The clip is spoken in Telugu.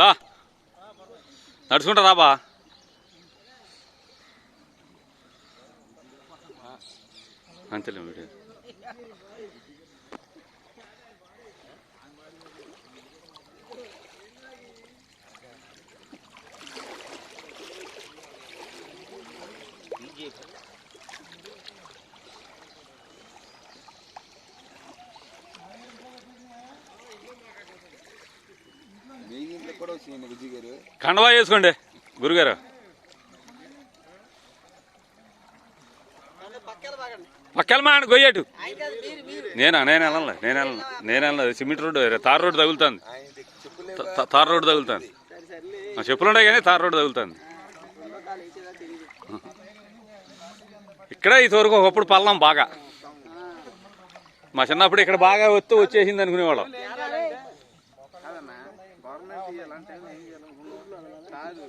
దా నడుచుకుంటా రాబా అంతేలే వీడియో కండవా వేసుకోండి గురుగారు. పక్కన మా గొయ్యటు నేనా? నేను వెళ్ళలే నేను వెళ్ళను నేను వెళ్ళను. సిమెంట్ రోడ్డు తార్ రోడ్డు తగులుతుంది. తార్ రోడ్డు తగులుతుంది. చెప్పులుండే చెప్పులు ఉన్నాయి కానీ తార్ రోడ్డు తగులుతుంది. ఇక్కడ ఇంతవరకు ఒకప్పుడు పల్లం బాగా. మా చిన్నప్పుడు ఇక్కడ బాగా వస్తూ వచ్చేసింది అనుకునేవాళ్ళం. కాదన్నా గవర్నమెంట్ ఇవ్వాలంటే ఏం చేయాలి కాదు